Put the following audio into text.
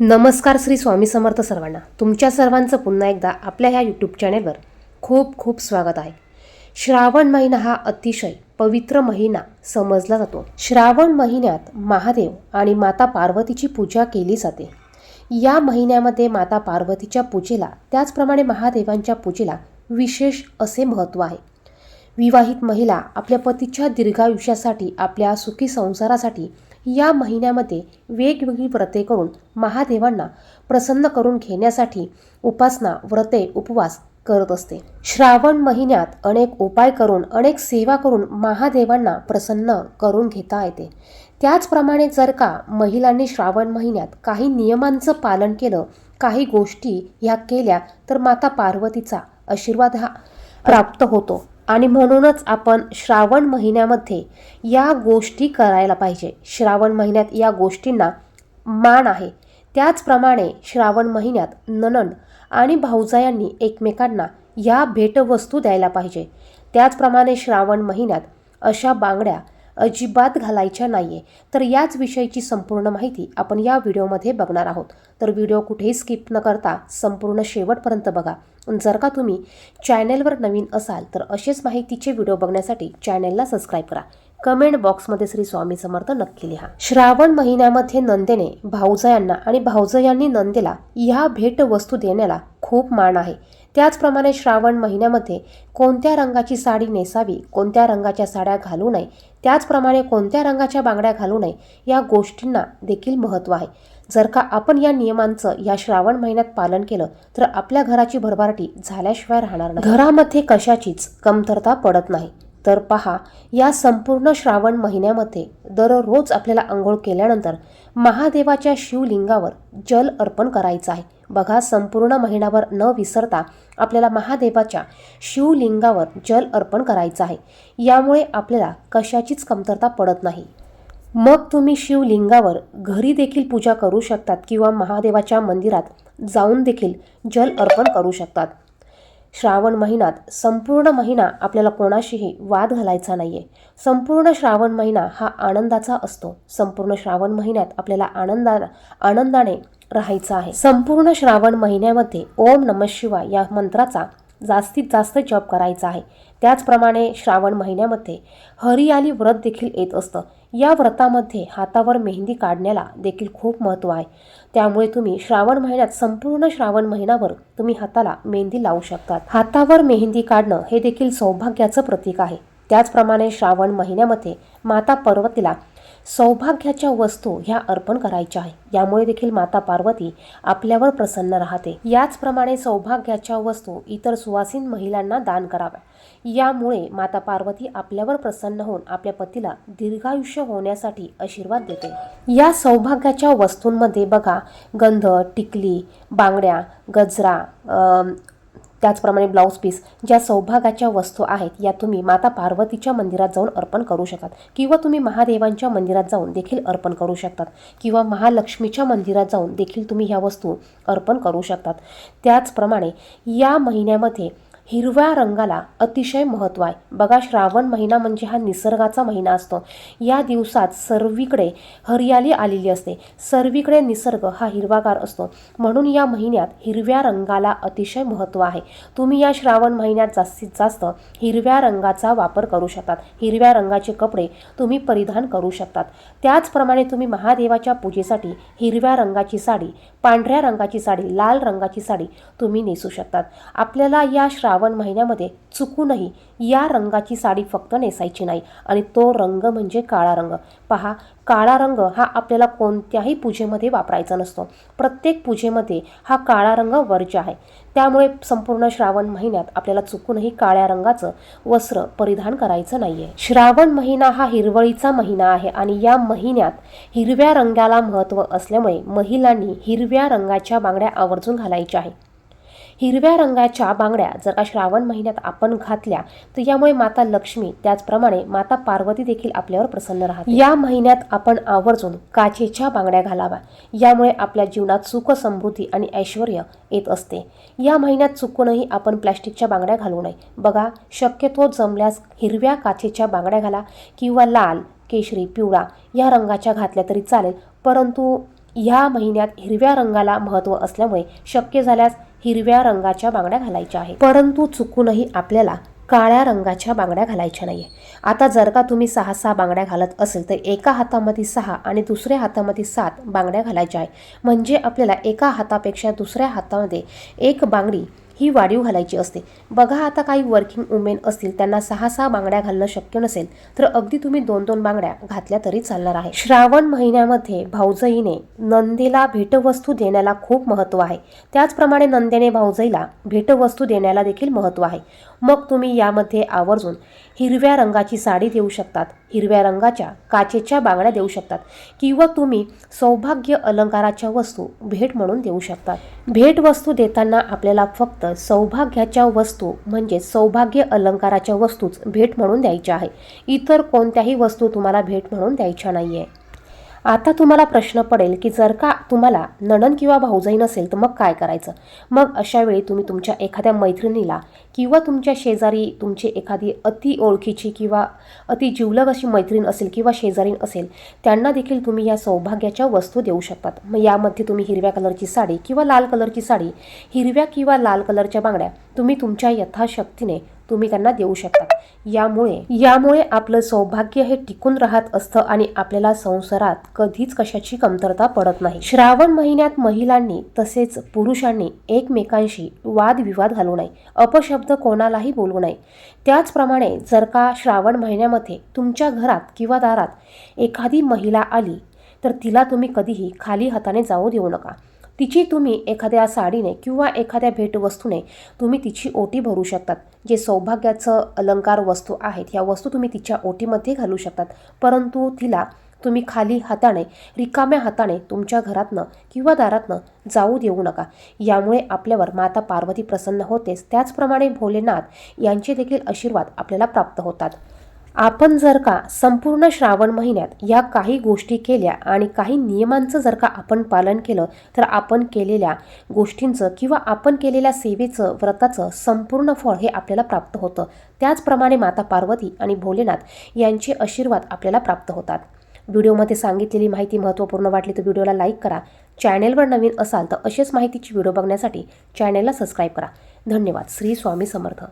नमस्कार श्री स्वामी समर्थ सर्वांना. तुमच्या सर्वांचं पुन्हा एकदा आपल्या ह्या यूट्यूब चॅनेलवर खूप खूप स्वागत आहे. श्रावण महिना हा अतिशय पवित्र महिना समजला जातो. श्रावण महिन्यात महादेव आणि माता पार्वतीची पूजा केली जाते. या महिन्यामध्ये माता पार्वतीच्या पूजेला त्याचप्रमाणे महादेवांच्या पूजेला विशेष असे महत्त्व आहे. विवाहित महिला आपल्या पतीच्या दीर्घायुष्यासाठी आपल्या सुखी संसारासाठी या महिन्यामध्ये वेगवेगळी व्रते करून महादेवांना प्रसन्न करून घेण्यासाठी उपासना व्रते उपवास करत असते. श्रावण महिन्यात अनेक उपाय करून अनेक सेवा करून महादेवांना प्रसन्न करून घेता येते. त्याचप्रमाणे जर का महिलांनी श्रावण महिन्यात काही नियमांचं पालन केलं काही गोष्टी ह्या केल्या तर माता पार्वतीचा आशीर्वाद हा प्राप्त होतो. आणि म्हणूनच आपण श्रावण महिन्यामध्ये या गोष्टी करायला पाहिजे. श्रावण महिन्यात या गोष्टींना मान आहे. त्याचप्रमाणे श्रावण महिन्यात ननंद आणि भाऊजायांनी एकमेकांना या भेटवस्तू द्यायला पाहिजे. त्याचप्रमाणे श्रावण महिन्यात अशा बांगड्या अजिबात घालायच्या नाही आहे तर याच विषयीची संपूर्ण माहिती आपण या व्हिडिओमध्ये बघणार आहोत. तर व्हिडिओ कुठेही स्किप न करता संपूर्ण शेवटपर्यंत बघा. जर का तुम्ही चॅनेलवर नवीन असाल तर असेच माहितीचे व्हिडिओ बघण्यासाठी चॅनेलला सबस्क्राईब करा. कमेंट बॉक्समध्ये श्री स्वामी समर्थ नक्की लिहा. श्रावण महिन्यामध्ये नंदेने भाऊजयांना आणि भाऊजयांनी नंदेला ह्या भेटवस्तू देण्याला खूप मान आहे. त्याचप्रमाणे श्रावण महिन्यामध्ये कोणत्या रंगाची साडी नेसावी कोणत्या रंगाच्या साड्या घालू नये त्याचप्रमाणे कोणत्या रंगाच्या बांगड्या घालू नये या गोष्टींना देखील महत्त्व आहे. जर का आपण या नियमांचं या श्रावण महिन्यात पालन केलं तर आपल्या घराची भरभराटी झाल्याशिवाय राहणार नाही. घरामध्ये कशाचीच कमतरता पडत नाही. तर पहा या संपूर्ण श्रावण महिन्यामध्ये दररोज आपल्याला आंघोळ केल्यानंतर महादेवाच्या शिवलिंगावर जल अर्पण करायचं आहे. बघा संपूर्ण महिनाभर न विसरता आपल्याला महादेवाच्या शिवलिंगावर जल अर्पण करायचं आहे. यामुळे आपल्याला कशाचीच कमतरता पडत नाही. मग तुम्ही शिवलिंगावर घरी देखील पूजा करू शकतात किंवा महादेवाच्या मंदिरात जाऊन देखील जल अर्पण करू शकतात. श्रावण महिन्यात संपूर्ण महिना आपल्याला कोणाशीही वाद घालायचा नाही आहे संपूर्ण श्रावण महिना हा आनंदाचा असतो. संपूर्ण श्रावण महिन्यात आपल्याला आनंदा आनंदाने राहायचं आहे. संपूर्ण श्रावण महिन्यामध्ये ओम नम शिवाय या मंत्राचा जास्तीत जास्त जप करायचा आहे. त्याचप्रमाणे श्रावण महिन्यामध्ये हरियाली व्रत देखील येत असतं. या व्रतामध्ये हातावर मेहंदी काढण्याला देखील खूप महत्त्व आहे. त्यामुळे तुम्ही श्रावण महिन्यात संपूर्ण श्रावण महिनाभर तुम्ही हाताला मेहंदी लावू शकतात. हातावर मेहंदी काढणं हे देखील सौभाग्याचं प्रतीक आहे. त्याचप्रमाणे श्रावण महिन्यामध्ये माता पर्वतीला सौभाग्याच्या वस्तू ह्या अर्पण करायच्या आहे. यामुळे देखील माता पार्वती आपल्यावर प्रसन्न राहते. याचप्रमाणे सौभाग्याच्या वस्तू इतर सुवासीन महिलांना दान कराव्या. यामुळे माता पार्वती आपल्यावर प्रसन्न होऊन आपल्या पतीला दीर्घायुष्य होण्यासाठी आशीर्वाद देते. या सौभाग्याच्या वस्तूंमध्ये बघा गंध टिकली बांगड्या गजरा त्याचप्रमाणे ब्लाऊज पीस ज्या सौभागाच्या वस्तू आहेत या तुम्ही माता पार्वतीच्या मंदिरात जाऊन अर्पण करू शकतात. किंवा तुम्ही महादेवांच्या मंदिरात जाऊन देखील अर्पण करू शकतात. किंवा महालक्ष्मीच्या मंदिरात जाऊन देखील तुम्ही ह्या वस्तू अर्पण करू शकतात. त्याचप्रमाणे या महिन्यामध्ये हिरव्या रंगाला अतिशय महत्त्व आहे. बघा श्रावण महिना म्हणजे हा निसर्गाचा महिना असतो. या दिवसात सर्वीकडे हरियाली आलेली असते. सर्वीकडे निसर्ग हा हिरवागार असतो. म्हणून या महिन्यात हिरव्या रंगाला अतिशय महत्त्व आहे. तुम्ही या श्रावण महिन्यात जास्तीत जास्त हिरव्या रंगाचा वापर करू शकतात. हिरव्या रंगाचे कपडे तुम्ही परिधान करू शकतात. त्याचप्रमाणे तुम्ही महादेवाच्या पूजेसाठी हिरव्या रंगाची साडी पांढऱ्या रंगाची साडी लाल रंगाची साडी तुम्ही नेसू शकतात. आपल्याला या श्रावण श्रावण महिन्यामध्ये चुकूनही या रंगाची साडी फक्त नेसायची नाही. आणि तो रंग म्हणजे काळा रंग. पहा काळा रंग हा आपल्याला कोणत्याही पूजेमध्ये वापरायचा नसतो. प्रत्येक पूजेमध्ये हा काळा रंग वर्ज्य आहे. त्यामुळे संपूर्ण श्रावण महिन्यात आपल्याला चुकूनही काळ्या रंगाचं वस्त्र परिधान करायचं नाही आहे श्रावण महिना हा हिरवळीचा महिना आहे आणि या महिन्यात हिरव्या रंगाला महत्त्व असल्यामुळे महिलांनी हिरव्या रंगाच्या बांगड्या आवर्जून घालायच्या आहे हिरव्या रंगाच्या बांगड्या जर का श्रावण महिन्यात आपण घातल्या तर यामुळे माता लक्ष्मी त्याचप्रमाणे माता पार्वती देखील आपल्यावर प्रसन्न राहते या महिन्यात आपण आवर्जून काचेच्या बांगड्या घालाव्या. यामुळे आपल्या जीवनात सुख समृद्धी आणि ऐश्वर येत असते. या महिन्यात चुकूनही आपण प्लॅस्टिकच्या बांगड्या घालू नये. बघा शक्यतो जमल्यास हिरव्या काचेच्या बांगड्या घाला किंवा लाल केशरी पिवळा या रंगाच्या घातल्या तरी चालेल. परंतु ह्या महिन्यात हिरव्या रंगाला महत्त्व असल्यामुळे शक्य झाल्यास हिरव्या रंगाच्या बांगड्या घालायच्या आहेत. परंतु चुकूनही आपल्याला काळ्या रंगाच्या बांगड्या घालायच्या नाही आता जर का तुम्ही सहा सहा बांगड्या घालत असेल तर एका हातामध्ये सहा आणि दुसऱ्या हातामध्ये सात बांगड्या घालायच्या आहे म्हणजे आपल्याला एका हातापेक्षा दुसऱ्या हातामध्ये एक बांगडी ही वाढीव घालायची असते. बघा आता काही वर्किंग वुमेन असतील त्यांना सहा सहा बांगड्या घालणं शक्य नसेल तर अगदी तुम्ही दोन दोन बांगड्या घातल्या तरी चालणार आहे. श्रावण महिन्यामध्ये भाऊजईने नंदेला भेटवस्तू देण्याला खूप महत्त्व आहे. त्याचप्रमाणे नंदेने भाऊजईला भेटवस्तू देण्याला देखील महत्त्व आहे. मग तुम्ही यामध्ये आवर्जून हिरव्या रंगाची साडी देऊ शकतात. हिरव्या रंगाच्या काचेच्या बांगड्या देऊ शकतात. किंवा तुम्ही सौभाग्य अलंकाराच्या वस्तू भेट म्हणून देऊ शकतात. भेट वस्तू देताना आपल्याला फक्त सौभाग्याच्या वस्तू म्हणजे सौभाग्य अलंकाराच्या वस्तूच भेट म्हणून द्यायच्या आहे. इतर कोणत्याही वस्तू तुम्हाला भेट म्हणून द्यायच्या नाही आहे आता तुम्हाला प्रश्न पडेल की जर का तुम्हाला नणन किंवा भाऊजाई नसेल तर मग काय करायचं? मग अशा वेळी तुम्ही तुमच्या एखाद्या मैत्रिणीला किंवा तुमच्या शेजारी तुमची एखादी अति ओळखीची किंवा अति जिवलग अशी मैत्रीण असेल किंवा शेजारीण असेल त्यांना देखील तुम्ही या सौभाग्याच्या वस्तू देऊ शकतात. मग यामध्ये तुम्ही हिरव्या कलरची साडी किंवा लाल कलरची साडी हिरव्या किंवा लाल कलरच्या बांगड्या तुम्ही तुमच्या यथाशक्तीने तुम्ही त्यांना देऊ शकता. यामुळे यामुळे आपलं सौभाग्य हे टिकून राहत असतं आणि आपल्याला संसारात कधीच कशाची कमतरता पडत नाही. श्रावण महिन्यात महिलांनी तसेच पुरुषांनी एकमेकांशी वादविवाद घालू नये. अपशब्द कोणालाही बोलू नये. त्याचप्रमाणे जर का श्रावण महिन्यामध्ये तुमच्या घरात किंवा दारात एखादी महिला आली तर तिला तुम्ही कधीही खाली हाताने जाऊ देऊ नका. तिची तुम्ही एखाद्या साडीने किंवा एखाद्या भेटवस्तूने तुम्ही तिची ओटी भरू शकतात जे सौभाग्याचं अलंकार वस्तू आहेत ह्या वस्तू तुम्ही तिच्या ओटीमध्ये घालू शकतात. परंतु तिला तुम्ही खाली हाताने रिकाम्या हाताने तुमच्या घरातनं किंवा दारातनं जाऊ देऊ नका. यामुळे आपल्यावर माता पार्वती प्रसन्न होतेच. त्याचप्रमाणे भोलेनाथ यांचे देखील आशीर्वाद आपल्याला प्राप्त होतात. आपण जर का संपूर्ण श्रावण महिन्यात या काही गोष्टी केल्या आणि काही नियमांचं जर का आपण पालन केलं तर आपण केलेल्या गोष्टींचं किंवा आपण केलेल्या सेवेचं व्रताचं संपूर्ण फळ हे आपल्याला प्राप्त होतं. त्याचप्रमाणे माता पार्वती आणि भोलेनाथ यांचे आशीर्वाद आपल्याला प्राप्त होतात. व्हिडिओमध्ये सांगितलेली माहिती महत्त्वपूर्ण वाटली तर व्हिडिओला लाईक करा. चॅनेलवर नवीन असाल तर असेच माहितीची व्हिडिओ बघण्यासाठी चॅनेलला सबस्क्राईब करा. धन्यवाद. श्री स्वामी समर्थ.